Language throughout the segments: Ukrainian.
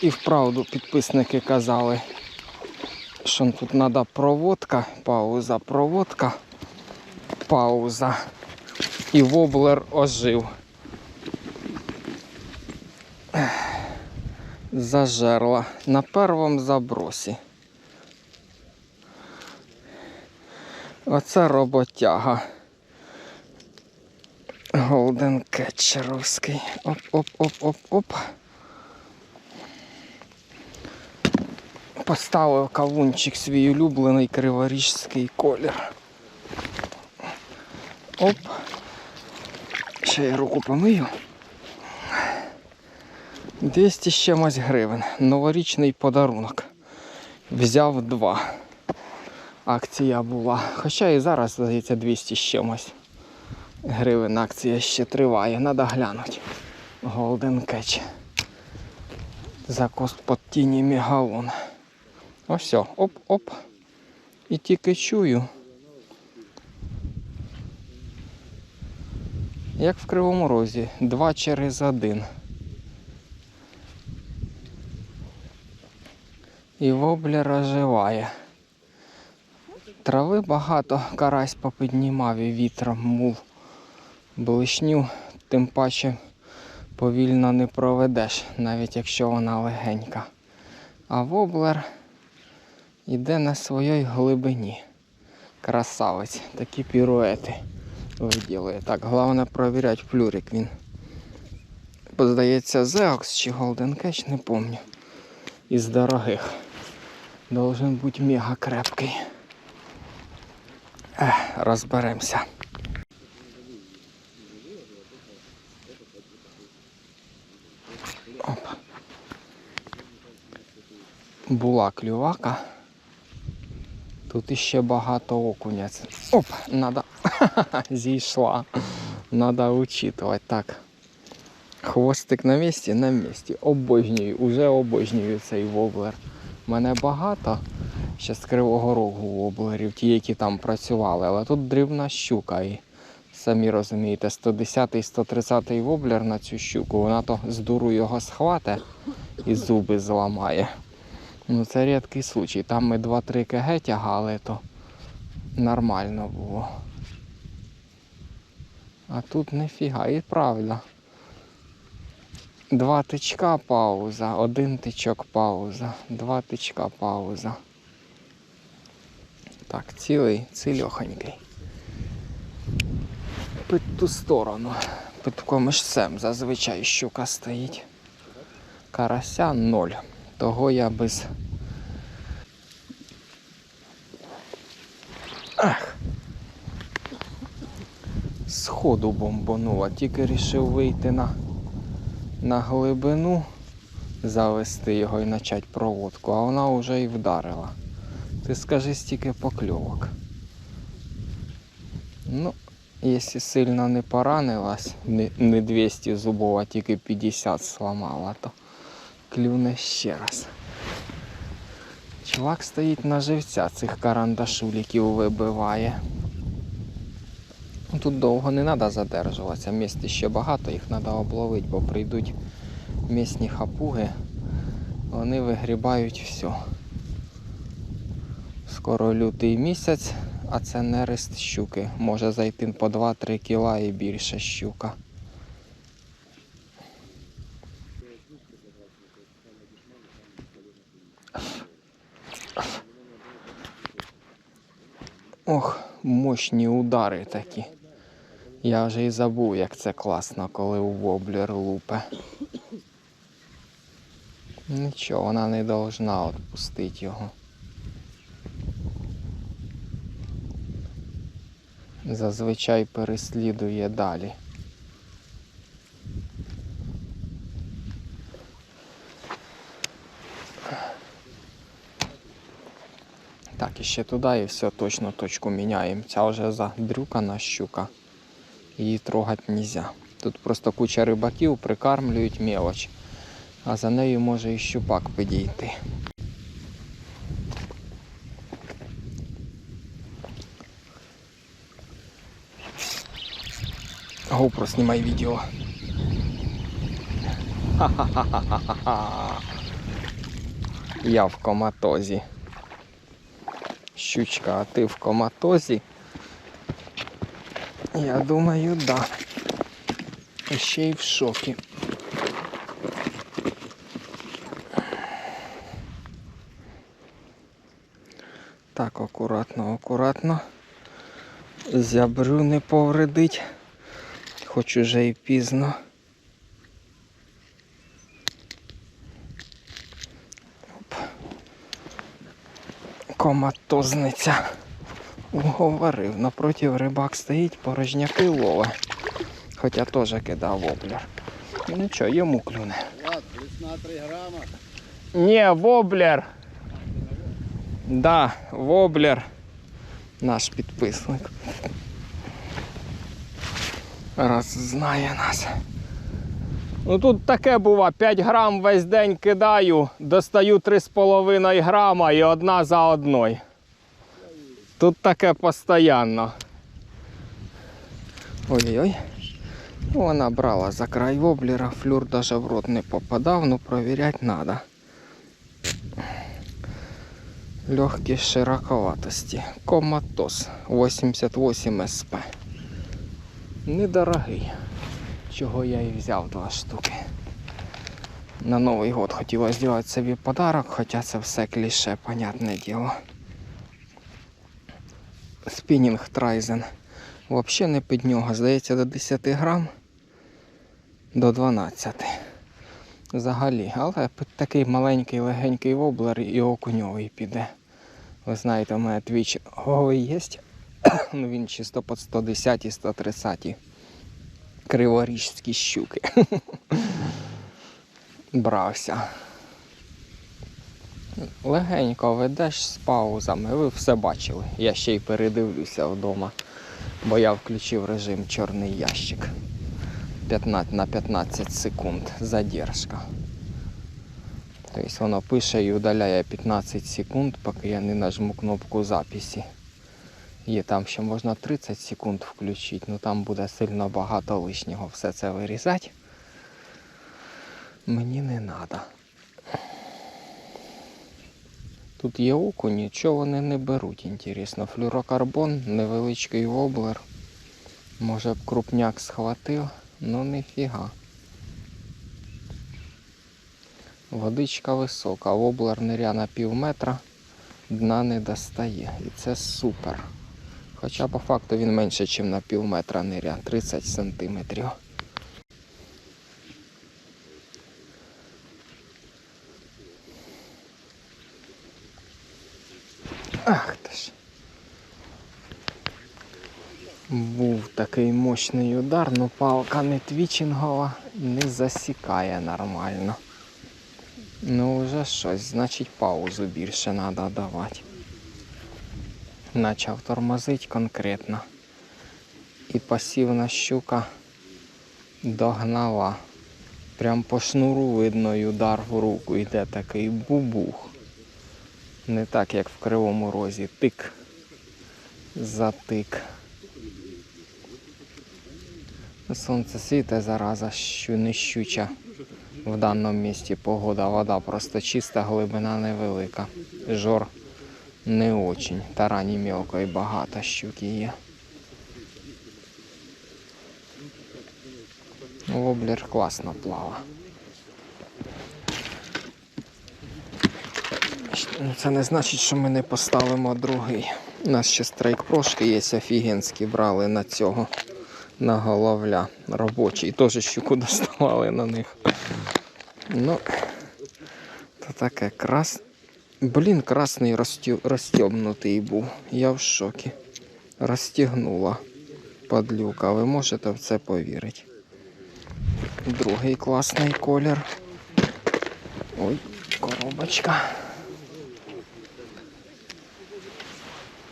І вправду підписники казали, що тут треба проводка, пауза, проводка, пауза. І воблер ожив. Зажерла на першому забросі. Оце роботяга. Голден кетчеровський. Оп-оп-оп-оп-оп. Поставив кавунчик свій улюблений криворіжський колір. Оп. Ще я руку помию. 200 з чимось гривень. Новорічний подарунок. Взяв два. Акція була. Хоча і зараз, здається, 200 з чимось гривень акція ще триває. Надо глянути. Golden Catch. Закос под тіні мегалон. Ось оп-оп. І тільки чую. Як в Кривому Розі, два через один. І воблер оживає. Трави багато, карась попіднімав і вітром мув. Блишню, тим паче повільно не проведеш, навіть якщо вона легенька. А воблер йде на своїй глибині. Красавець, такі піруети виділує. Так, головне провіряти флюрик він. Бо, Здається, Зеокс чи Golden Catch, не помню. Із дорогих. Должен бути мега крепкий. Ех, розберемося. Оп. Була клювака. Тут іще багато окуня. Оп, надо. Зійшла. Надо учитувати. Так. Хвостик на місці, на місці. Обожнюю, уже обожнюю цей воблер. Мене багато ще з Кривого Рогу воблерів, ті, які там працювали, але тут дрібна щука. І самі розумієте, 110-130 воблер на цю щуку, вона то з дуру його схвате і зуби зламає. Ну це рідкий случай. Там ми 2-3 кг тягали, то нормально було. А тут нефіга, і правда. Два тичка пауза, один тичок пауза, два тичка пауза. Так, цілий, цільохонький. Під ту сторону. Під комишцем зазвичай щука стоїть. Карася ноль. Того я без. Ах. Сходу бомбанула, тільки рішив вийти на, на глибину, завести його і почати проводку, а вона вже і вдарила. Ти скажи стільки покльовок. Ну, якщо сильно не поранилась, не, не 200 зубов, а тільки 50 сломала, то клюне ще раз. Чувак стоїть на живця, цих карандашуліків вибиває. Ну, Тут довго не треба задержуватися, місць ще багато, їх треба обловити, бо прийдуть місні хапуги, вони вигрібають все. Скоро лютий місяць, а це нерест щуки. Може зайти по 2-3 кіла і більше щука. Мощні удари такі. Я вже і забув, як це класно, коли у воблер лупе. Нічого, вона не должна відпустити його. Зазвичай переслідує далі. Так, і ще туди і все, точно точку міняємо. Ця вже задрюкана щука. Її трогати нельзя. Тут просто куча рибаків прикармлюють мелоч, а за нею може і щупак підійти. GoPro, снимай видео. Ха-ха-ха-ха-ха. Я в коматозі. Щучка, а ти в коматозі? Я думаю, да. Ще й в шокі. Так, акуратно, акуратно. Зябрю не повредить. Хоч уже і пізно. Коматозниця. Уговорив. Напротив рибак стоїть, порожняки лове. Хоча теж кидав воблер. Ну нічого, йому клюне. Влад, 3 грама. Не, воблер. Да, воблер. Наш підписник. Раз знає нас. Ну тут таке бува, 5 грам весь день кидаю, достаю 3,5 грама і одна за одною. Тут таке постійно. Ой-ой. Ну, Вона брала за край воблера, флюр даже в рот не попадав, ну провіряти треба. Легкі широковатості. Коматоз 88 СП. Недорогий. Чого я і взяв два штуки. На Новий год хотіла зробити собі подарок, хоча це все кліше, понятне діло. Спінінг Трайзен. Взагалі не під нього. Здається, до 10 грам до 12. Взагалі, але такий маленький легенький воблер і окуньовий піде. Ви знаєте, у мене твіч голий є. ну він чисто під 110 і 130 криворіжські щуки. Брався. Легенько ведеш з паузами. Ви все бачили. Я ще й передивлюся вдома, бо я включив режим чорний ящик. 15 на 15 секунд задержка. Тобто воно пише і удаляє 15 секунд, поки я не нажму кнопку записі. Є там ще можна 30 секунд включити, ну там буде сильно багато лишнього все це вирізати. Мені не треба. Тут є окунь, нічого вони не беруть, інтересно. Флюрокарбон, невеличкий воблер. Може б крупняк схватив, ну ніфіга. Водичка висока, воблер ниря на пів метра, дна не достає. І це супер. Хоча по факту він менше, ніж на пів метра ниря, 30 сантиметрів. Ах ти ж. Був такий мощний удар, але палка не твічингова, не засікає нормально. Ну вже щось, значить паузу більше треба давати. Почав тормозити конкретно. І пасівна щука догнала. Прям по шнуру видно і удар в руку йде такий бубух. Не так, як в кривому розі. Тик. Затик. Сонце світе зараза, що не щуча. В даному місці погода, вода просто чиста, глибина невелика. Жор не очень. Тарані і багато щуки є. Воблер класно плава. Це не значить, що ми не поставимо другий. У нас ще страйк прошки є офігенські, брали на цього, на головля робочий. Теж щуку доставали на них. Ну, то таке крас. Блін, красний розтю... був. Я в шокі. Розтягнула падлюка. Ви можете в це повірити. Другий класний колір. Ой, коробочка.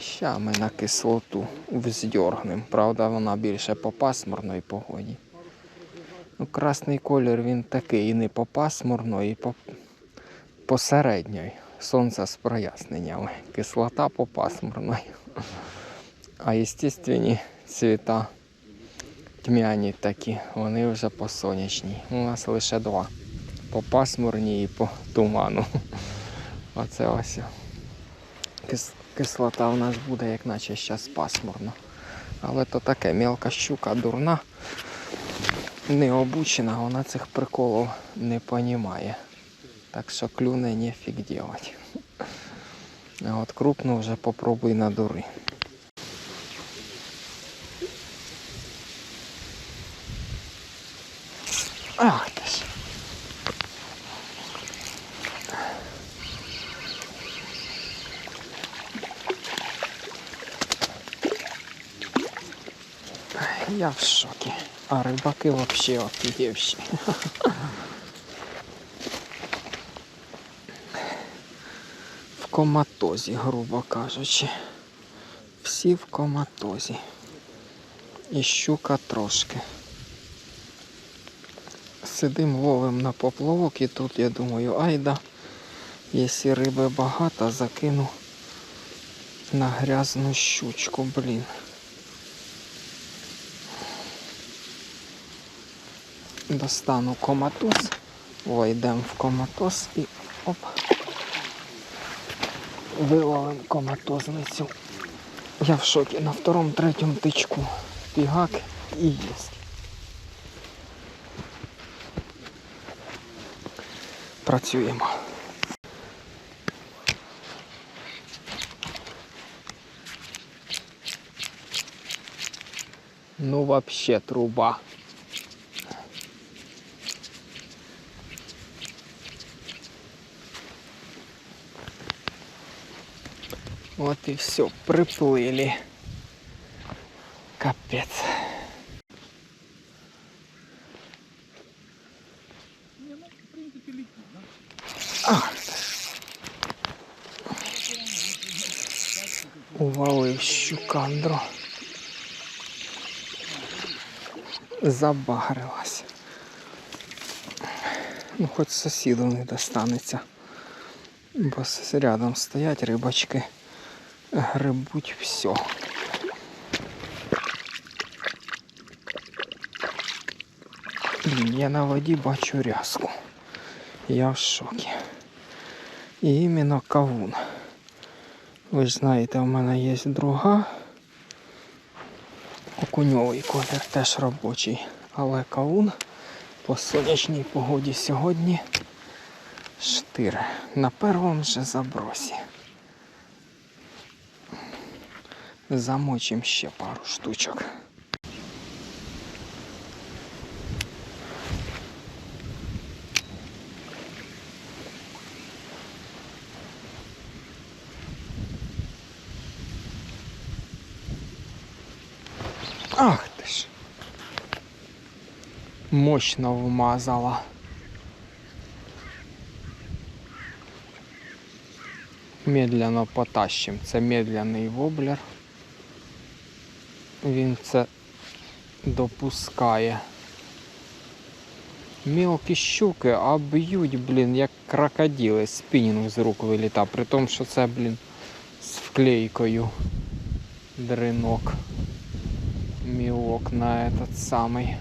Ща ми на кислоту вздьоргнем. Правда, вона більше по пасмурної погоді. Ну, красний колір він такий і не по пасмурної, і по посередньої. Сонце з проясненнями. Кислота по пасмурної. А естественні цвіта тьмяні такі, вони вже по сонячній. У нас лише два. По пасмурній і по туману. Оце ось. Кис- кислота у нас буде, як наче зараз пасмурно. Але то таке мелка щука дурна, не обучена, вона цих приколів не понімає. Так що клюне нефіг делать. А от крупну вже попробуй на дури. Ах ти ж. Я в шокі. А рибаки вообще офігівші. коматозі, грубо кажучи. Всі в коматозі. І щука трошки. Сидим ловим на поплавок і тут я думаю, айда, якщо риби багато, закину на грязну щучку, блін. Достану коматоз, войдемо в коматоз і оп. Виловим коматозницю. Я в шокі на второму, третьому тичку. Пігак і єсть. Працюємо. Ну вообще труба. Вот и все, приплыли. Капец. Увалив щукандро. Забагрилась. Ну, хоч сусіду не достанеться. Бо рядом стоять рибочки, грибуть все. Блін, я на воді бачу рязку. Я в шокі. І іменно кавун. Ви ж знаєте, у мене є друга. Окуньовий колір теж робочий. Але кавун по сонячній погоді сьогодні штире. На першому же забросі. Замочим ще пару штучок. Ах ти ж. Мощно вмазала. Медленно потащим. Це медленний воблер. Він це допускає. Мілкі щуки, а б'ють, блін, як крокодили. Спінінг з рук виліта. При тому, що це, блін, з вклейкою дринок. Мілок на этот самий.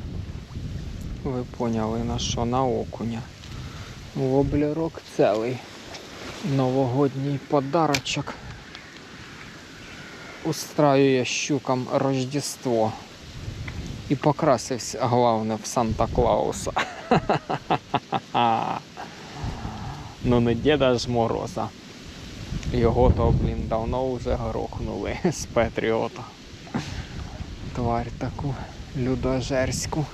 Ви поняли на що? На окуня. Воблерок цілий. Новогодній подарочок. Устраює щукам Рождество. І покрасився, головне, в Санта-Клауса. Ну не Діда ж Мороза. Його то, блін, давно вже грохнули з Петріота. Тварь таку людожерську.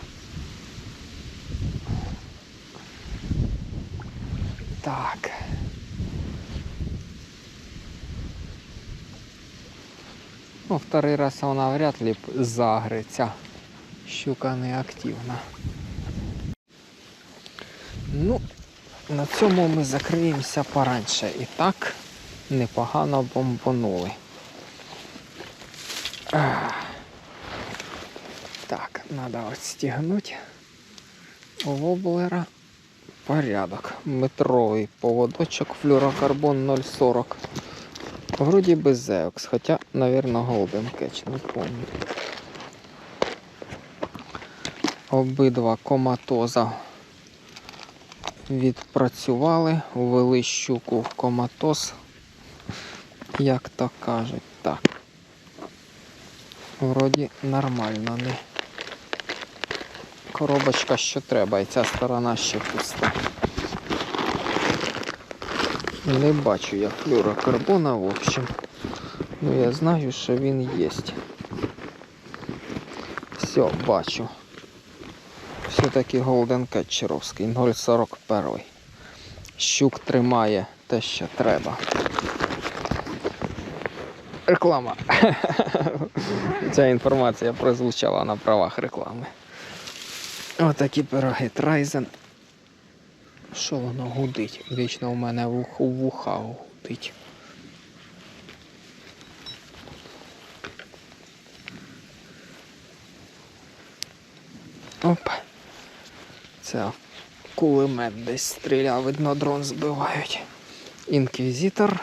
Так. Ну, второй раз вона вряд ли загриться. Щука не активна. Ну, на цьому ми закриємося пораньше. І так непогано бомбанули. Ах. Так, треба відстігнути воблера. Порядок. Метровий поводочок флюрокарбон 0,40. Вроді без Зеокс, хоча, наверное, Golden Catch, не помню. Обидва коматоза Відпрацювали, ввели щуку в коматоз, як то кажуть. Так. Вроді нормально, не. Коробочка що треба, і ця сторона ще пуста. Не бачу я флюрокарбона, в общем. Ну я знаю, що він є. Все, бачу. Все-таки Голден Кетчеровський 0,41. Щук тримає те, що треба. Реклама. Ця інформація прозвучала на правах реклами. Отакі пироги Трайзен. Що воно гудить? Вічно мене в уху в уха гудить. Оп. Це кулемет десь стріляв, видно, дрон збивають. Інквізитор.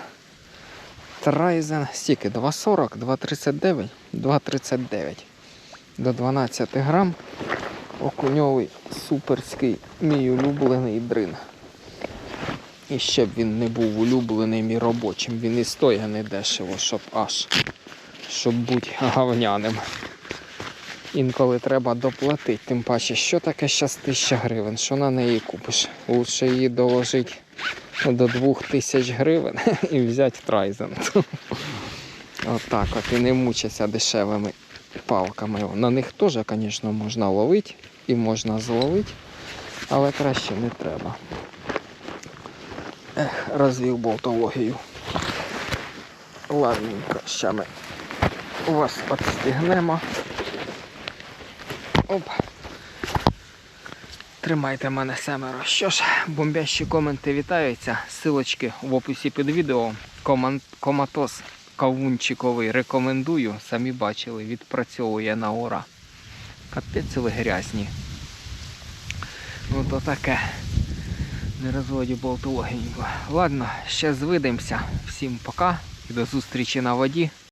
Трайзен. Стільки 2,40, 2,39, 2,39. До 12 грам. Окуньовий суперський мій улюблений дрин. І ще б він не був улюблений мій робочим. Він і стоїть не дешево, щоб аж щоб бути гавняним. Інколи треба доплатити, тим паче, що таке щас 1000 гривень, що на неї купиш. Лучше її доложити до 2000 гривень і взяти трайзен. Отак от і не мучаться дешевими палками. На них теж, звісно, можна ловити і можна зловити, але краще не треба. Ех, розвів болтологію. Ладненько, ще ми вас підстігнемо. Оп. Тримайте мене семеро. Що ж, бомбящі коменти вітаються. Силочки в описі під відео. Коман... Коматоз кавунчиковий рекомендую. Самі бачили, відпрацьовує на ура. Капець ви грязні. Ну таке. Не розводю болтологенько. Ладно, ще звидимося. Всім пока і до зустрічі на воді.